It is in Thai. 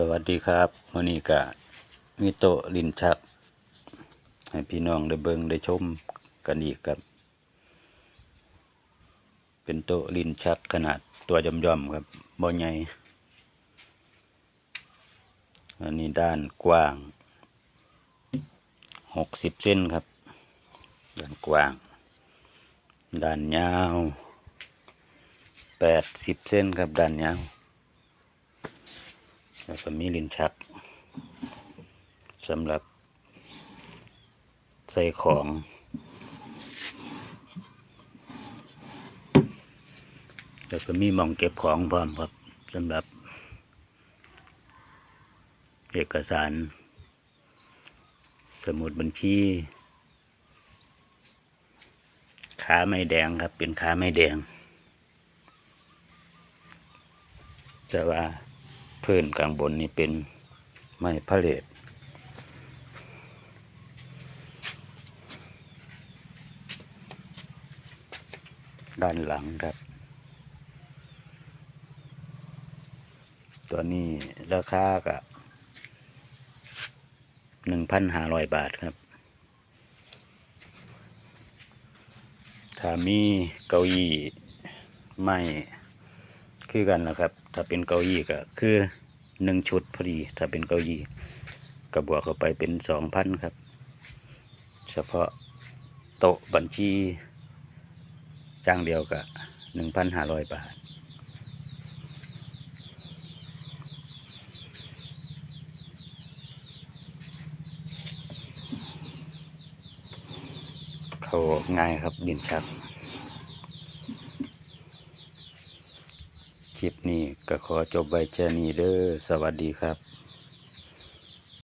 สวัสดีครับวันนี้ก็มีโตลินชัก ให้พี่น้องได้เบิงได้ชมกันอีกครับ เป็นโตลินชักขนาดตัวย่อมๆครับบ่ใหญ่อันนี้ด้านกว้างหกสิบเส้นครับ ด้านกว้าง ด้านยาวแปดสิบเส้นครับด้านยาว แล้วก็มีลิ้นชักสำหรับใส่ของแล้วก็มีหมองเก็บของพร้อมครับสำหรับ เอกสาร สมุดบัญชีขาไม่แดงครับเป็นขาไม่แดง แต่ว่า พื้นข้างบนนี่เป็นไม้พะเลตด้านหลังครับ ตัวนี้ราคาก็หนึ่งพันห้าร้อยบาทครับ ถ้ามีเก้าอี้ไม่คือกันนะครับ ถ้าเป็นเก้าอี้ก็คือ หนึ่งชุดพอดี ถ้าเป็นเก้าอี้ก็บวกเข้าไปเป็นสองพันครับ เฉพาะโต๊ะบัญชีจ้างเดียวกับหนึ่งพันห้าร้อยบาท เขาง่ายครับดินชัก คลิปนี้ก็ขอจบไว้แค่นี้เด้อสวัสดีครับ